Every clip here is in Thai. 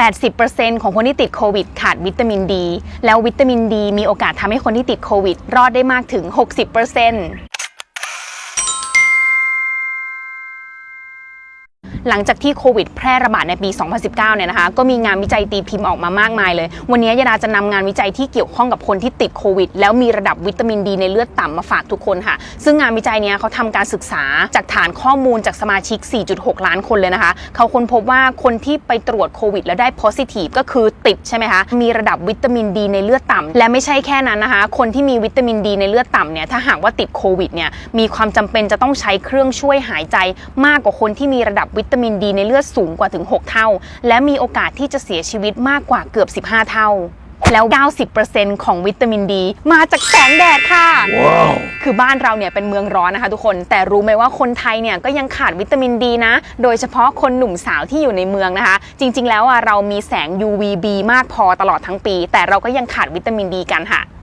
80%ของคนที่ติดโควิดขาดวิตามินดี แล้ววิตามินดีมีโอกาสทำให้คนที่ติดโควิด รอดได้มากถึง 60% หลังจากที่โควิดแพร่ระบาดในปี 2019 เนี่ยนะคะ ก็มีงานวิจัยตีพิมพ์ออกมามากมายเลย วันนี้ยาดาจะนำงานวิจัยที่เกี่ยวข้องกับคนที่ติดโควิด แล้วมีระดับวิตามินดีในเลือดต่ำมาฝากทุกคนค่ะ ซึ่งงานวิจัยเนี้ยเขาทำการศึกษาจากฐานข้อมูลจากสมาชิก 4.6 ล้านคนเลยนะคะ เขาค้นพบว่าคนที่ไปตรวจโควิด แล้วได้ positive ก็คือติดใช่ไหมคะ มีระดับวิตามินดีในเลือดต่ำและไม่ใช่แค่นั้นนะคะ คนที่มีวิตามินดีในเลือดต่ำเนี่ย ถ้าหากว่าติดโควิดเนี่ย มีความจำเป็นจะต้องใช้เครื่องช่วยหายใจมากกว่าคนที่มีระดับวิตามินดีในเลือดสูงกว่าถึง 6 เท่า และมีโอกาสที่จะเสียชีวิตมากกว่าเกือบ 15 เท่าแล้ว 90%ของวิตามินดี มาจากแสงแดดค่ะคือบ้านเราเนี่ยเป็นเมืองร้อนนะคะทุกคน แต่รู้ไหมว่าคนไทยเนี่ยก็ยังขาดวิตามินดีนะ โดยเฉพาะคนหนุ่มสาวที่อยู่ในเมืองนะคะ จริง ๆ แล้วอะเรามีแสง UVB มากพอตลอดทั้งปี แต่เราก็ยังขาดวิตามินดีกันค่ะ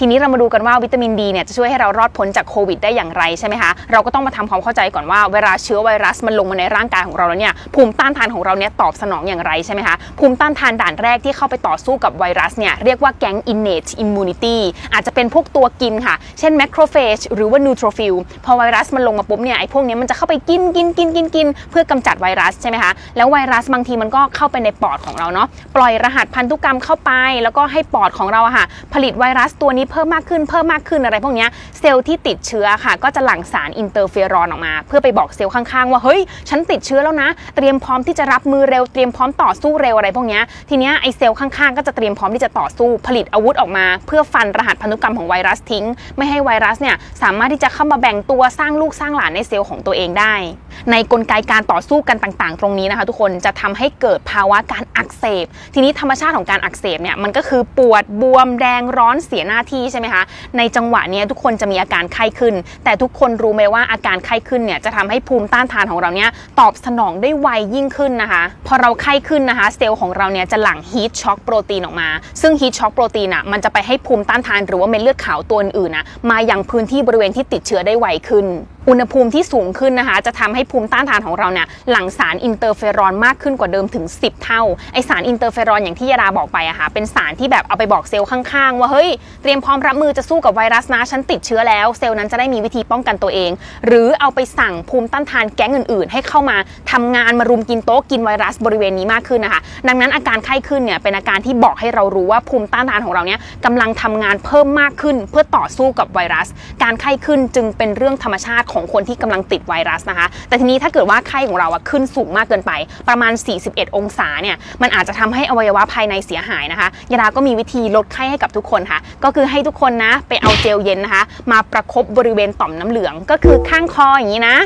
ทีนี้เรามาดูกันว่าวิตามินดีเนี่ยจะช่วยให้เรารอดพ้นจากโควิดได้อย่างไรใช่ไหมคะเราก็ต้องมาทำความเข้าใจก่อนว่าเวลาเชื้อไวรัสมันลงมาในร่างกายของเราแล้วเนี่ยภูมิต้านทานของเราเนี่ยตอบสนองอย่างไรใช่ไหมคะภูมิต้านทานด่านแรกที่เข้าไปต่อสู้กับไวรัสเนี่ยเรียกว่าแก๊ง innate immunity อาจจะเป็นพวกตัวกินค่ะ เช่น macrophage หรือว่า neutrophil พอไวรัสมันลงมาปุ๊บเนี่ยไอ้พวกนี้มันจะเข้าไปกินกินกินกินกินเพื่อกำจัดไวรัสใช่ไหมคะแล้วไวรัสบางทีมันก็เข้าไปในปอดของเราเนาะปล่อยรหัสพันธุกรรมเข้าไป แล้วก็ให้ปอดของเราอะค่ะผลิตไวรัสตัวนี้เพิ่มมากขึ้นเพิ่มมากขึ้นอะไรพวกนี้เซลล์ที่ติดเชื้อค่ะ ก็จะหลั่งสารอินเตอร์เฟอรอนออกมา เพื่อไปบอกเซลล์ข้างๆ ว่าเฮ้ย ฉันติดเชื้อแล้วนะ เตรียมพร้อมที่จะรับมือเร็วเตรียมพร้อมต่อสู้เร็วอะไรพวกนี้ทีนี้ไอเซลล์ข้างๆ ก็จะเตรียมพร้อมที่จะต่อสู้ผลิตอาวุธออกมา เพื่อฟันรหัสพันธุกรรมของไวรัสทิ้ง ไม่ให้ไวรัสเนี่ยสามารถที่จะเข้ามาแบ่งตัวสร้างลูกสร้างหลานในเซลล์ของตัวเองได้ ในกลไกการต่อสู้กันต่างๆ ตรงนี้นะคะ ทุกคนจะทำให้เกิดภาวะการอักเสบ ทีนี้ธรรมชาติของการอักเสบเนี่ยมันก็คือปวดบวมแดงร้อนเสียหน้าที่ใช่ไหมคะ ในจังหวะนี้ทุกคนจะมีอาการไข้ขึ้น แต่ทุกคนรู้ไหมว่าอาการไข้ขึ้นเนี่ยจะทำให้ภูมิต้านทานของเราเนี่ยตอบสนองได้ไวยิ่งขึ้นนะคะ พอเราไข้ขึ้นนะคะ เซลล์ของเราเนี่ยจะหลั่งฮีทช็อคโปรตีนออกมา ซึ่งฮีทช็อคโปรตีนอะมันจะไปให้ภูมิต้านทานหรือว่าเม็ดเลือดขาวตัวอื่นนะมาอย่างพื้นที่บริเวณที่ติดเชื้อได้ไวขึ้น อุณหภูมิที่สูงขึ้นนะคะ จะทำให้ภูมิต้านทานของเราเนี่ยหลั่งสารอินเตอร์เฟอรอนมากขึ้นกว่าเดิมถึง 10 เท่าไอสารอินเตอร์เฟอรอนอย่างที่ยาดาบอกไปอะค่ะเป็นสารที่แบบเอาไปบอกเซลล์ข้างๆ ว่าเฮ้ยเตรียมพร้อมรับมือจะสู้กับไวรัสนะฉันติดเชื้อแล้ว เซลล์นั้นจะได้มีวิธีป้องกันตัวเอง หรือเอาไปสั่งภูมิต้านทานแก๊งอื่นๆ ให้เข้ามาทำงานมารุมกินโต๊ะกินไวรัสบริเวณนี้มากขึ้นนะคะ ดังนั้นอาการไข้ขึ้นเนี่ยเป็นอาการที่บอกให้เรารู้ว่าภูมิต้านทานของเราเนี่ยกำลังทำงานเพิ่มมากขึ้น เพื่อต่อสู้กับไวรัส การไข้ขึ้นจึงเป็นเรื่องธรรมชาติของสองคนที่กำลังติดไวรัสนะคะ แต่ทีนี้ถ้าเกิดว่าไข้ของเราอะขึ้นสูงมากเกินไป ประมาณ 41 องศาเนี่ยมันอาจจะทำให้อวัยวะภายในเสียหายนะคะยาดาก็มีวิธีลดไข้ให้กับทุกคนค่ะ ก็คือให้ทุกคนนะไปเอาเจลเย็นนะคะ มาประคบบริเวณต่อมน้ำเหลืองก็คือข้างคออย่างนี้นะ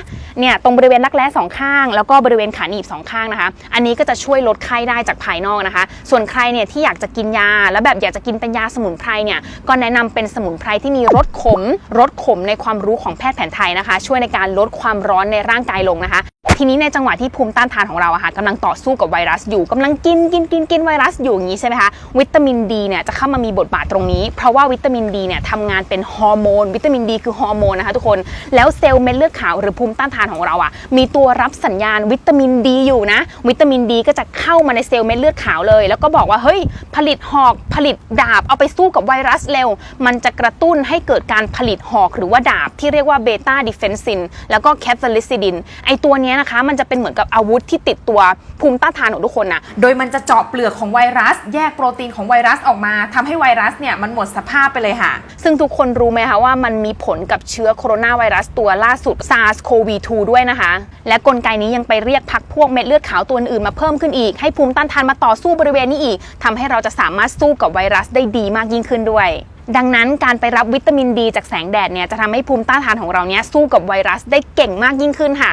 เนี่ยตรงบริเวณรักแร้สองข้าง แล้วก็บริเวณขาหนีบสองข้างนะคะ อันนี้ก็จะช่วยลดไข้ได้จากภายนอกนะคะ ส่วนใครเนี่ยที่อยากจะกินยา แล้วแบบอยากจะกินเป็นยาสมุนไพรเนี่ยก็แนะนำเป็นสมุนไพรที่มีรสขมรสขมในความรู้ของแพทย์แผนไทยนะคะ ช่วยในการลดความร้อนในร่างกายลงนะคะทีนี้ในจังหวะที่ภูมิต้านทานของเราอะค่ะกำลังต่อสู้กับไวรัสอยู่กำลังกินกินกินกินไวรัสอยู่อย่างนี้ใช่ไหมคะวิตามินดีเนี่ยจะเข้ามามีบทบาทตรงนี้ เพราะว่าวิตามินดีเนี่ยทำงานเป็นฮอร์โมน วิตามินดีคือฮอร์โมนนะคะทุกคนแล้วเซลล์เม็ดเลือดขาวหรือภูมิต้านทานของเราอะมีตัวรับสัญญาณวิตามินดีอยู่นะ วิตามินดีก็จะเข้ามาในเซลล์เม็ดเลือดขาวเลย แล้วก็บอกว่าเฮ้ยผลิตหอกผลิตดาบเอาไปสู้กับไวรัสเร็ว มันจะกระตุ้นให้เกิดการผลิตหอกหรือว่าดาบที่เรียกว่าเบต้าดิเฟนซินแล้วก็แคปซาลิซิดินไอตัวเนี้ยนะคะ มันจะเป็นเหมือนกับอาวุธที่ติดตัวภูมิต้านทานของทุกคนนะโดยมันจะเจาะเปลือกของไวรัส แยกโปรตีนของไวรัสออกมาทำให้ไวรัสเนี่ยมันหมดสภาพไปเลยค่ะ ซึ่งทุกคนรู้ไหมคะว่ามันมีผลกับเชื้อโคโรนาไวรัสตัวล่าสุด SARS-CoV-2 ด้วยนะคะ และกลไกนี้ยังไปเรียกพักพวกเม็ดเลือดขาวตัวอื่นๆมาเพิ่มขึ้นอีกให้ภูมิต้านทานมาต่อสู้บริเวณนี้อีกทำให้เราจะสามารถสู้กับไวรัสได้ดีมากยิ่งขึ้นด้วยดังนั้นการไปรับวิตามินดีจากแสงแดดเนี่ยจะทำให้ภูมิต้านทานของเราเนี่ยสู้กับไวรัสได้เก่งมากยิ่งขึ้นค่ะ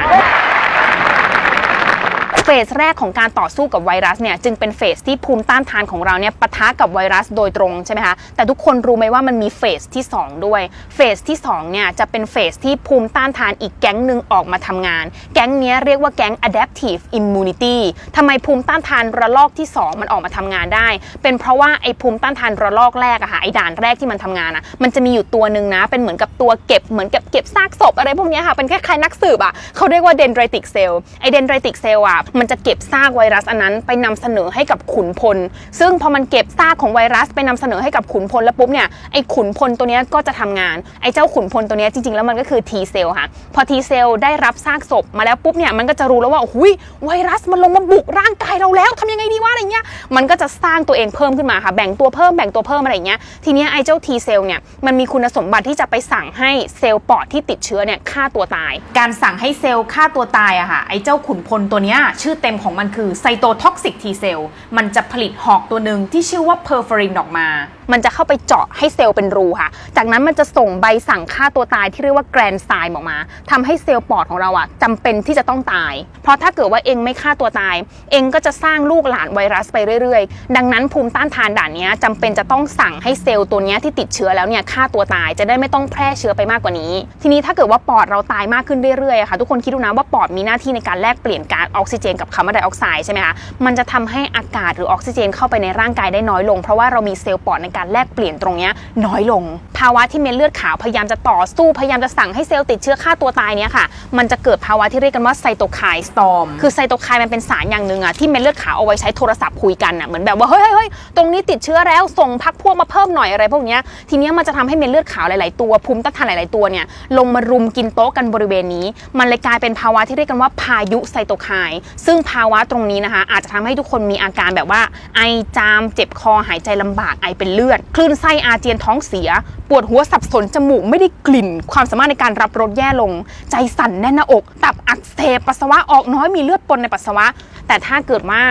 เฟสแรกของการต่อสู้กับไวรัสเนี่ยจึงเป็นเฟสที่ภูมิต้านทานของเราเนี่ยปะทะกับไวรัสโดยตรงใช่ไหมคะแต่ทุกคนรู้ไหมว่ามันมีเฟสที่ 2 ด้วยเฟสที่2เนี่ยจะเป็นเฟสที่ภูมิต้านทานอีกแก๊งหนึ่งออกมาทำงาน แก๊งนี้เรียกว่าแก๊ง adaptive immunity ทำไมภูมิต้านทานระลอกที่ 2 มันออกมาทำงานได้ เป็นเพราะว่าไอ้ภูมิต้านทานระลอกแรกอะค่ะไอ้ด่านแรกที่มันทำงานอะมันจะมีอยู่ตัวหนึ่งนะเป็นเหมือนกับตัวเก็บเหมือนกับเก็บซากศพอะไรพวกนี้ค่ะเป็นคล้ายๆนักสืบอะเขาเรียกว่า dendritic cell ไอ้ dendritic cell อะมันจะเก็บซากไวรัสอันนั้น ไปนำเสนอให้กับขุนพล ซึ่งพอมันเก็บซากของไวรัสไปนำเสนอให้กับขุนพลแล้วปุ๊บเนี่ยไอ้ขุนพลตัวนี้ก็จะทำงานไอ้เจ้าขุนพลตัวนี้จริงๆแล้วมันก็คือ T เซลค่ะพอ T เซลได้รับซากศพมาแล้วปุ๊บเนี่ยมันก็จะรู้แล้วว่าหุยไวรัสมันลงมาบุกร่างกายเราแล้วทำยังไงดีวะอะไรเงี้ยมันก็จะสร้างตัวเองเพิ่มขึ้นมาค่ะแบ่งตัวเพิ่มแบ่งตัวเพิ่มอะไรเงี้ยทีเนี้ยไอ้เจ้า T เซลเนี่ยมันมีคุณสมบัติที่จะไปสั่งให้เซลล์ปอดที่ติดเชื้อเนี่ยฆ่าตัวตาย การสั่งให้เซลล์ฆ่าตัวตายอะค่ะไอ้เจ้าขุนพลตัวเนี้ยชื่อเต็มของมันคือไซโตท็อกซิกทีเซลมันจะผลิตหอกตัวหนึ่งที่ชื่อว่าเพอร์ฟอรินออกมา มันจะเข้าไปเจาะให้เซลล์เป็นรูค่ะ จากนั้นมันจะส่งใบสั่งฆ่าตัวตายที่เรียกว่าแกรนไซม์ออกมาทำให้เซลล์ปอดของเราอะจำเป็นที่จะต้องตาย เพราะถ้าเกิดว่าเองไม่ฆ่าตัวตาย เองก็จะสร้างลูกหลานไวรัสไปเรื่อยๆ ดังนั้นภูมิต้านทานด่านนี้ยจำเป็นจะต้องสั่งให้เซลล์ตัวนี้ที่ติดเชื้อแล้วเนี่ยฆ่าตัวตายจะได้ไม่ต้องแพร่เชื้อไปมากกว่านี้ ทีนี้ถ้าเกิดว่าปอดเราตายมากขึ้นเรื่อยๆค่ะทุกคนคิดดูนะว่าปอดมีหน้าที่ในการแลกเปลี่ยนก๊าซออกซิเจนกับคาร์บอนไดออกไซด์ใช่ไหมคะ มันจะทำให้อากาศหรือออกซิเจนเข้าไปในร่างกายได้น้อยลง เพราะว่าเรามีเซลล์ปอดในการแลกเปลี่ยนตรงนี้น้อยลง ภาวะที่เม็ดเลือดขาวพยายามจะต่อสู้พยายามจะสั่งให้เซลล์ติดเชื้อฆ่าตัวตายเนี่ยค่ะ มันจะเกิดภาวะที่เรียกกันว่าไซโตไคน์สตอม คือไซโตไคน์มันเป็นสารอย่างหนึ่งอะที่เม็ดเลือดขาวเอาไว้ใช้โทรศัพท์คุยกันอะเหมือนแบบว่าเฮ้ยเฮ้ยเฮ้ยตรงนี้ติดเชื้อแล้วส่งพักพวกมาเพิ่มหน่อยอะไรพวกเนี้ยทีเนี้ยมันจะทำให้เม็ดเลือดขาวหลาย ๆ ตัวภูมิต้านทานหลาย ๆ ตัวเนี่ยลงมารุมกินโต๊ะกันบริเวณนี้ มันเลยกลายเป็นภาวะที่เรียกกันว่าพายุไซโตไคน์ซึ่งภาวะตรงนี้นะคะ อาจจะทำให้ทุกคนมีอาการแบบว่า ไอจามเจ็บคอหายใจลำบากไอเป็นเลือด คลื่นไส้อาเจียนท้องเสีย ปวดหัวสับสนจมูกไม่ได้กลิ่น ความสามารถในการรับรสแย่ลง ใจสั่นแน่นหน้าอก ตับอักเสบปัสสาวะออกน้อยมีเลือดปนในปัสสาวะ แต่ถ้าเกิดว่า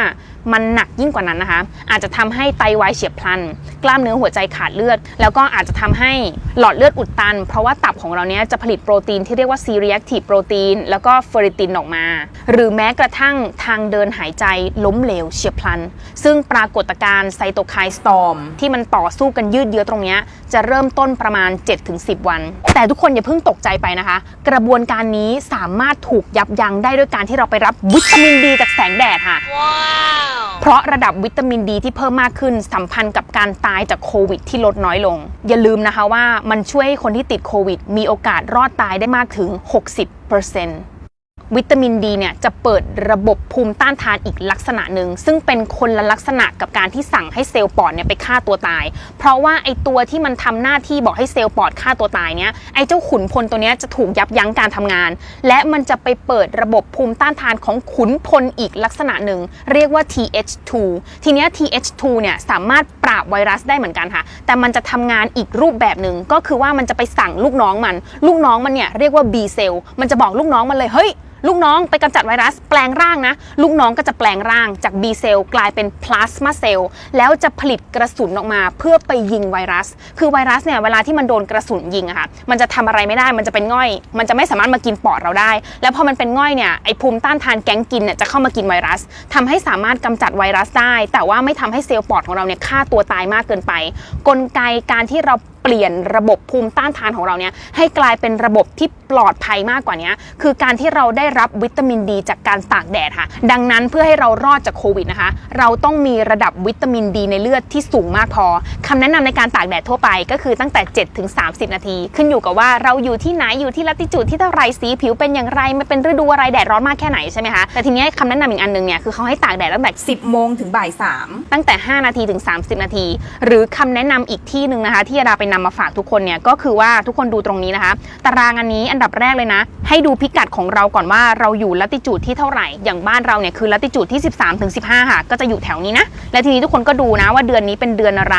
มันหนักยิ่งกว่านั้นนะคะ อาจจะทำให้ไตวายเฉียบพลัน กล้ามเนื้อหัวใจขาดเลือด แล้วก็อาจจะทำให้หลอดเลือดอุดตัน เพราะว่าตับของเราเนี้ยจะผลิตโปรตีนที่เรียกว่า C-reactive โปรตีนแล้วก็เฟอริตินออกมา หรือแม้กระทั่งทางเดินหายใจล้มเหลวเฉียบพลัน ซึ่งปรากฏการณ์ไซโตไคน์สตอมที่มันต่อสู้กันยืดเยื้อตรงเนี้ยจะเริ่มต้นประมาณ 7-10 วัน แต่ทุกคนอย่าเพิ่งตกใจไปนะคะ กระบวนการนี้สามารถถูกยับยั้งได้ด้วยการที่เราไปรับวิตามินดีจากแสงแดดค่ะเพราะระดับวิตามินดีที่เพิ่มมากขึ้นสัมพันธ์กับการตายจากโควิดที่ลดน้อยลง อย่าลืมนะคะว่ามันช่วยให้คนที่ติดโควิด มีโอกาสรอดตายได้มากถึง 60% วิตามินดีเนี่ยจะเปิดระบบภูมิต้านทานอีกลักษณะหนึ่งซึ่งเป็นคนละลักษณะกับการที่สั่งให้เซลล์ปอดเนี่ยไปฆ่าตัวตาย เพราะว่าไอตัวที่มันทำหน้าที่บอกให้เซลล์ปอดฆ่าตัวตายเนี่ยไอเจ้าขุนพลตัวเนี้ยจะถูกยับยั้งการทำงาน และมันจะไปเปิดระบบภูมิต้านทานของขุนพลอีกลักษณะหนึ่งเรียกว่า TH2 ทีเนี้ย TH2 เนี่ยสามารถปราบไวรัสได้เหมือนกันค่ะ แต่มันจะทำงานอีกรูปแบบหนึ่งก็คือว่ามันจะไปสั่งลูกน้องมัน ลูกน้องมันเนี่ยเรียกว่า B เซลมันจะบอกลูกน้องมันเลยเฮ้ยลูกน้องไปกำจัดไวรัสแปลงร่างนะ ลูกน้องก็จะแปลงร่างจาก B เซลล์กลายเป็นพลาสมาเซลล์แล้วจะผลิตกระสุนออกมาเพื่อไปยิงไวรัส คือไวรัสเนี่ยเวลาที่มันโดนกระสุนยิงอะค่ะมันจะทำอะไรไม่ได้มันจะเป็นง่อย มันจะไม่สามารถมากินปอดเราได้ แล้วพอมันเป็นง่อยเนี่ยไอภูมิต้านทานแก๊งกินเนี่ยจะเข้ามากินไวรัสทำให้สามารถกำจัดไวรัสได้ แต่ว่าไม่ทำให้เซลล์ปอดของเราเนี่ยฆ่าตัวตายมากเกินไป กลไกการที่เรา ปลี่ยนระบบภูมิต้านทานของเราเนี่ยให้กลายเป็นระบบที่ปลอดภัยมากกว่านี้คือการที่เราได้รับวิตามินดี จากการตากแดดค่ะ ดังนั้นเพื่อให้เรารอดจากโควิดนะคะ เราต้องมีระดับวิตามินดีในเลือดที่สูงมากพอคำแนะนำในการตากแดดทั่วไปก็คือตั้งแต่ 7 ถึง 30 นาที ขึ้นอยู่กับว่าเราอยู่ที่ไหนอยู่ที่ลัติจูดที่เท่าไรสีผิวเป็นอย่างไรมันเป็นฤดูอะไรแดดร้อนมากแค่ไหนใช่ไหมคะแต่ทีนี้คำแนะนำอีกอันหนึ่งเนี่ยคือเขาให้ตากแดดตั้งแต่ 10 โมงถึงบ่าย3ตั้งแต่ 5 นาทีถึง 30 นาที หรือคำแนะนำอีกที่หนึ่งนะคะที่ยาดาไปนำมาฝากทุกคนเนี่ยก็คือว่าทุกคนดูตรงนี้นะคะ ตารางอันนี้อันดับแรกเลยนะ ให้ดูพิกัดของเราก่อนว่าเราอยู่ลัติจูดที่เท่าไหร่ อย่างบ้านเราเนี่ยคือลัติจูดที่ 13ถึง15 ค่ะ ก็จะอยู่แถวนี้นะ และทีนี้ทุกคนก็ดูนะว่าเดือนนี้เป็นเดือนอะไร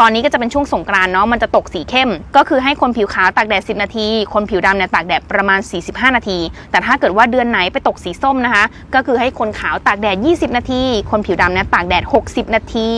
ตอนนี้ก็จะเป็นช่วงสงกรานเนาะมันจะตกสีเข้ม ก็คือให้คนผิวขาวตากแดด 10 นาที คนผิวดำเนี่ยตากแดดประมาณ 45 นาที แต่ถ้าเกิดว่าเดือนไหนไปตกสีส้มนะคะ ก็คือให้คนขาวตากแดด 20 นาที คนผิวดำเนี่ยตากแดด 60 นาที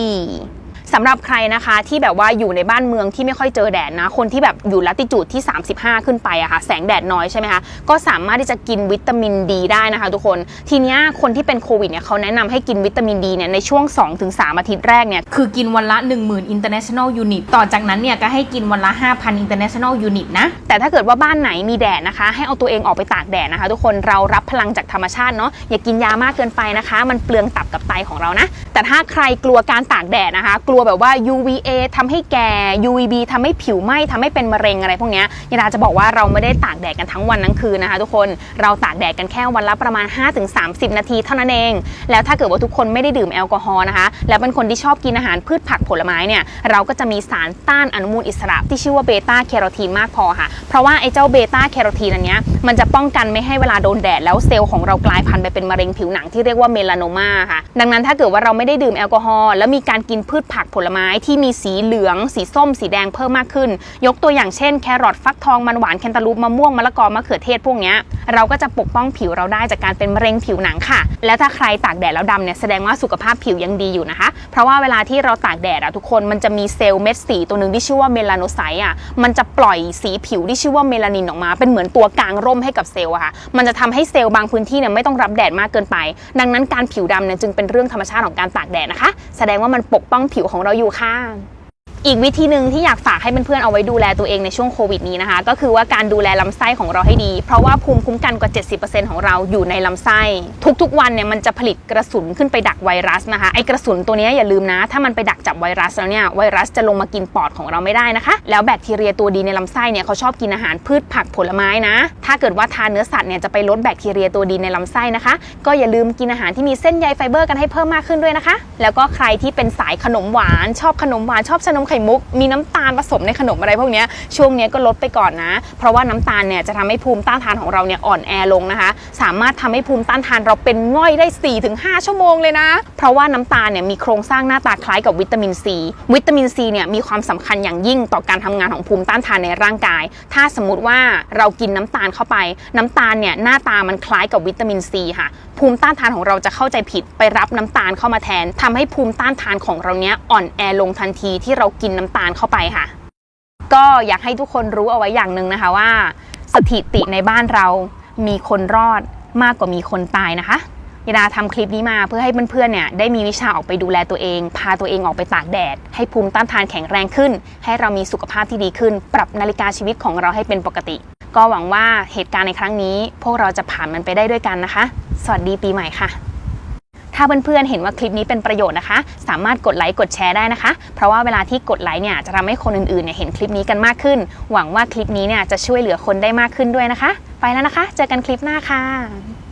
สำหรับใครนะคะที่แบบว่าอยู่ในบ้านเมืองที่ไม่ค่อยเจอแดดนะ คนที่แบบอยู่ลัติจูดที่ 35 ขึ้นไปอะค่ะแสงแดดน้อยใช่ไหมคะก็สามารถที่จะกินวิตามินดีได้นะคะทุกคนทีเนี้ยคนที่เป็นโควิดเนี่ยเขาแนะนำให้กินวิตามินดีเนี่ยในช่วง 2-3 อาทิตย์แรกเนี่ยคือกินวันละ 10,000 international unit ต่อจากนั้นเนี่ยก็ให้กินวันละ 5,000 international unit นะแต่ถ้าเกิดว่าบ้านไหนมีแดดนะคะ ให้เอาตัวเองออกไปตากแดดนะคะ ทุกคนเรารับพลังจากธรรมชาติเนาะอย่ากินยามากเกินไปนะคะ มันเปลืองตับกับไตของเรานะแต่ถ้าใครกลัวการตากแดดนะคะกลัวตัวแบบว่า UVA ทำให้แก่ UVB ทำให้ผิวไหม้ทำให้เป็นมะเร็งอะไรพวกเนี้ยยาดาจะบอกว่าเราไม่ได้ตากแดดกันทั้งวันทั้งคืนนะคะ ทุกคนเราตากแดดกันแค่วันละประมาณ 5-30 นาทีเท่านั้นเอง แล้วถ้าเกิดว่าทุกคนไม่ได้ดื่มแอลกอฮอล์นะคะ แล้วเป็นคนที่ชอบกินอาหารพืชผักผลไม้เนี่ยเราก็จะมีสารต้านอนุมูลอิสระที่ชื่อว่าเบต้าแคโรทีนมากพอค่ะ เพราะว่าไอ้เจ้าเบต้าแคโรทีนอันเนี้ยมันจะป้องกันไม่ให้เวลาโดนแดดแล้วเซลล์ของเรากลายพันธุ์ไปเป็นมะเร็งผิวหนังที่เรียกว่าเมลานมาค่ะ ดังนั้นถ้าเกิดว่าเราไม่ได้ดื่มแอลกอฮอล์แล้วมีการกินพืชผักผลไม้ที่มีสีเหลือง สีส้ม สีแดงเพิ่มมากขึ้น ยกตัวอย่างเช่นแครอทฟักทองมันหวานแคนตาลูปมะม่วงมะละกอมะเขือเทศพวกนี้เราก็จะปกป้องผิวเราได้จากการเป็นมะเร็งผิวหนังค่ะ แล้วถ้าใครตากแดดแล้วดำเนี่ยแสดงว่าสุขภาพผิวยังดีอยู่นะคะ เพราะว่าเวลาที่เราตากแดดอะทุกคนมันจะมีเซลล์เม็ดสีตัวหนึ่งที่ชื่อว่าเมลาโนไซต์อะมันจะปล่อยสีผิวที่ชื่อว่าเมลานินออกมา เป็นเหมือนตัวกลางร่มให้กับเซลล์อะค่ะ มันจะทำให้เซลล์บางพื้นที่เนี่ยไม่ต้องรับแดดมากเกินไป ดังนั้นการผิวดำเนี่ยจึงเป็นเรื่องธรรมชาติของการตากแดดนะคะ แสดงว่ามันปกป้องผิวของเราอยู่ค่ะ อีกวิธีหนึ่งที่อยากฝากให้เพื่อนๆเอาไว้ดูแลตัวเองในช่วงโควิดนี้นะคะ ก็คือว่าการดูแลลำไส้ของเราให้ดี เพราะว่าภูมิคุ้มกันกว่า 70%ของเราอยู่ในลำไส้ ทุกๆ วันเนี่ยมันจะผลิตกระสุนขึ้นไปดักไวรัสนะคะไอกระสุนตัวนี้อย่าลืมนะ ถ้ามันไปดักจับไวรัสแล้วเนี่ยไวรัสจะลงมากินปอดของเราไม่ได้นะคะ แล้วแบคทีเรียตัวดีในลำไส้เนี่ยเขาชอบกินอาหารพืชผักผลไม้นะ ถ้าเกิดว่าทานเนื้อสัตว์เนี่ยจะไปลดแบคทีเรียตัวดีในลำไส้นะคะ ก็อย่าลืมกินอาหารที่มีเส้นใยไฟเบอร์กันให้เพิ่มมากขึ้นด้วยนะคะ แล้วก็ใครที่เป็นสายขนมหวานชอบขนมหวานชอบชานมไข่มุก มีน้ำตาลผสมในขนมอะไรพวกนี้ช่วงนี้ก็ลดไปก่อนนะ เพราะว่าน้ำตาลเนี่ยจะทำให้ภูมิต้านทานของเราเนี่ยอ่อนแอลงนะคะ สามารถทำให้ภูมิต้านทานเราเป็นง่อยได้ 4-5 ชั่วโมงเลยนะ เพราะว่าน้ำตาลเนี่ยมีโครงสร้างหน้าตาคล้ายกับวิตามินซีวิตามินซีเนี่ยมีความสำคัญอย่างยิ่งต่อการทำงานของภูมิต้านทานในร่างกาย ถ้าสมมติว่าเรากินน้ำตาลเข้าไป น้ำตาลเนี่ยหน้าตามันคล้ายกับวิตามินซีค่ะ ภูมิต้านทานของเราจะเข้าใจผิดไปรับน้ำตาลเข้ามาแทนทำให้ภูมิต้านทานของเราเนี้ยอ่อนแอลงทันทีที่เรากินน้ำตาลเข้าไปค่ะ ก็อยากให้ทุกคนรู้เอาไว้อย่างหนึ่งนะคะว่า สถิติในบ้านเรามีคนรอดมากกว่ามีคนตายนะคะยดาทำคลิปนี้มาเพื่อให้เพื่อนๆเนี่ยได้มีวิชาออกไปดูแลตัวเอง พาตัวเองออกไปตากแดด ให้ภูมิต้านทานแข็งแรงขึ้น ให้เรามีสุขภาพที่ดีขึ้น ปรับนาฬิกาชีวิตของเราให้เป็นปกติ ก็หวังว่าเหตุการณ์ในครั้งนี้ พวกเราจะผ่านมันไปได้ด้วยกันนะคะ สวัสดีปีใหม่ค่ะ ถ้าเพื่อนๆเห็นว่าคลิปนี้เป็นประโยชน์นะคะ สามารถกดไลค์กดแชร์ได้นะคะ เพราะว่าเวลาที่กดไลค์เนี่ยจะทำให้คนอื่นๆเนี่ยเห็นคลิปนี้กันมากขึ้น หวังว่าคลิปนี้เนี่ยจะช่วยเหลือคนได้มากขึ้นด้วยนะคะ ไปแล้วนะคะ เจอกันคลิปหน้าค่ะ